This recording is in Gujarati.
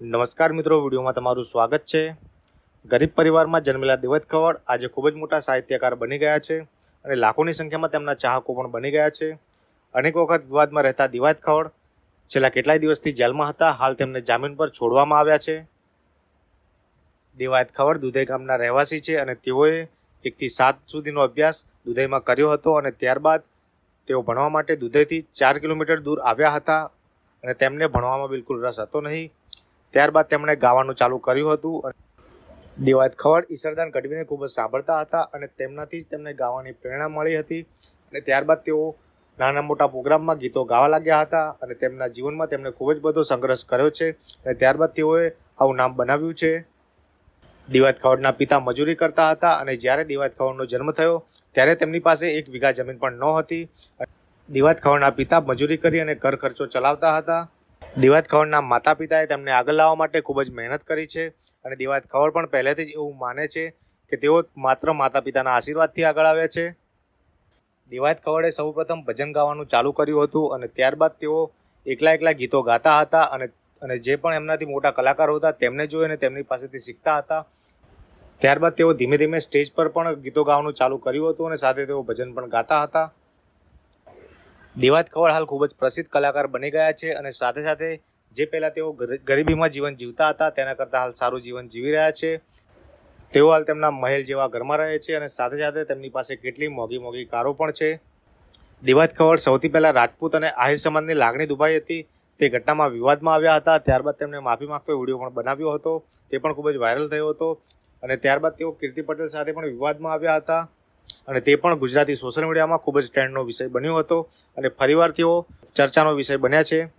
નમસ્કાર મિત્રો, વિડીયોમાં તમારું સ્વાગત છે. ગરીબ પરિવારમાં જન્મેલા દેવત ખવડ આજે ખૂબ જ મોટા સાહિત્યકાર બની ગયા છે અને લાખોની સંખ્યામાં તેમના ચાહકો પણ બની ગયા છે. અનેક વખત વિવાદમાં રહેતા દિવાયત ખવડ છેલ્લા કેટલાય દિવસથી જેલમાં હતા, હાલ તેમને જામીન પર છોડવામાં આવ્યા છે. દિવાયત ખવડ દુધઈ ગામના રહેવાસી છે અને તેઓએ એકથી સાત સુધીનો અભ્યાસ દુધઈમાં કર્યો હતો અને ત્યારબાદ તેઓ ભણવા માટે દુધઈથી ચાર કિલોમીટર દૂર આવ્યા હતા અને તેમને ભણવામાં બિલકુલ રસ હતો નહીં. ત્યારબાદ તેમણે ગાવાનું ચાલુ કર્યું હતું દેવાયત ખવડ ઈસરદાન ગઢવીને ખૂબ જ સાંભળતા હતા અને તેમનાથી જ તેમને ગાવાની પ્રેરણા મળી હતી અને ત્યારબાદ તેઓ નાના મોટા પ્રોગ્રામમાં ગીતો ગાવા લાગ્યા હતા અને તેમના જીવનમાં તેમણે ખૂબ જ બધો સંઘર્ષ કર્યો છે અને ત્યારબાદ તેઓએ આવું નામ બનાવ્યું છે. દિવાયત ખવડના પિતા મજૂરી કરતા હતા અને જ્યારે દિવાયત ખવડનો જન્મ થયો, ત્યારે તેમની પાસે એક વીઘા જમીન પણ ન હતી. દિવાયત ખવડના પિતા મજૂરી કરી અને ઘર ખર્ચો ચલાવતા હતા. દિવાયત ખવડના માતા પિતાએ તેમને આગળ લાવવા માટે ખૂબ જ મહેનત કરી છે અને દિવાયત ખવડ પણ પહેલેથી જ એવું માને છે કે તેઓ માત્ર માતા પિતાના આશીર્વાદથી આગળ આવ્યા છે. દિવાયત ખવડે સૌપ્રથમ ભજન ગાવાનું ચાલુ કર્યું હતું અને ત્યારબાદ તેઓ એકલા એકલા ગીતો ગાતા હતા અને અને જે પણ એમનાથી મોટા કલાકારો હતા તેમને જોઈ અને તેમની પાસેથી શીખતા હતા. ત્યારબાદ તેઓ ધીમે ધીમે સ્ટેજ પર પણ ગીતો ગાવાનું ચાલુ કર્યું હતું અને સાથે તેઓ ભજન પણ ગાતા હતા. દિવાત ખવડ હાલ ખૂબ જ પ્રસિદ્ધ કલાકાર બની ગયા છે અને સાથે સાથે જે પહેલાં તેઓ ગરી- ગરીબીમાં જીવન જીવતા હતા, તેના કરતાં હાલ સારું જીવન જીવી રહ્યા છે. તેઓ હાલ તેમના મહેલ જેવા ઘરમાં રહે છે અને સાથે સાથે તેમની પાસે કેટલી મોંઘી મોંઘી કારો પણ છે. દિવાત ખવડ સૌથી પહેલાં રાજપૂત અને આહિર સમાજની લાગણી દુભાઈ હતી. તે ઘટનામાં વિવાદમાં આવ્યા હતા. ત્યારબાદ તેમણે માફી માગતો વીડિયો પણ બનાવ્યો હતો. તે પણ ખૂબ જ વાયરલ થયો હતો. અને ત્યારબાદ તેઓ કીર્તિ પટેલ સાથે પણ વિવાદમાં આવ્યા હતા. અને તે પણ ગુજરાતી સોશિયલ મીડિયામાં ખૂબ જ ટ્રેન્ડનો વિષય બન્યો હતો. અને ફરીવાર તેઓ ચર્ચાનો વિષય બન્યા છે.